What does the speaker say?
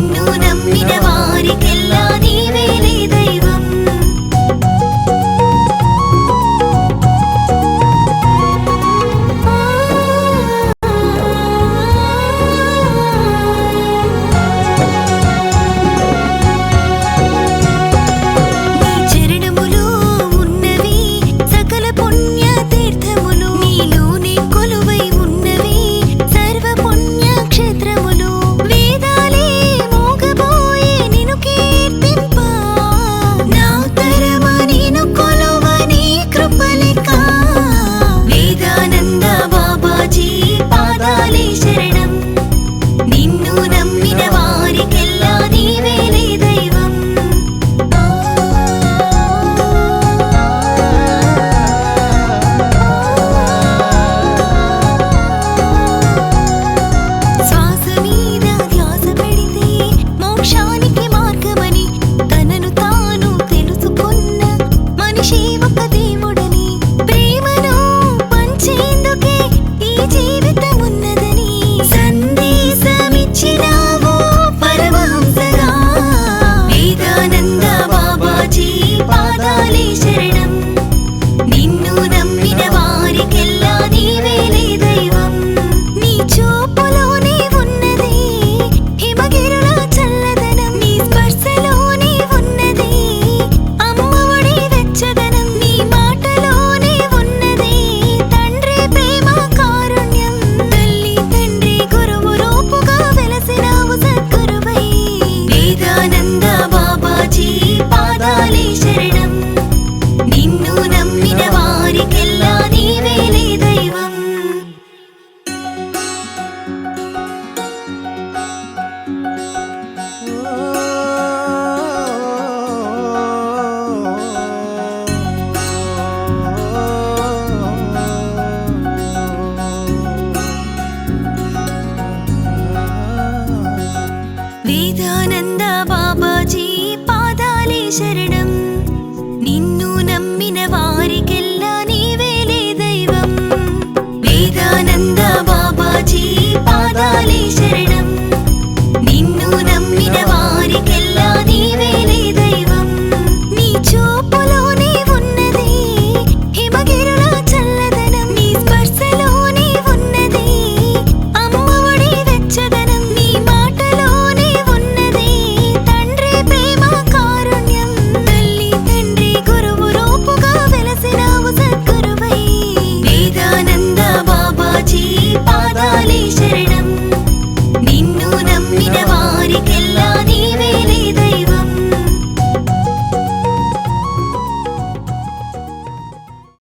నిన్ను నమ్మిన వారికెల్లా be the Babaji పాదాలే శరణం. నిన్ను నమ్మిన వారికెల్లా నీవేలే దైవం. వేదానంద బాబాజీ పాదాలే శరణం.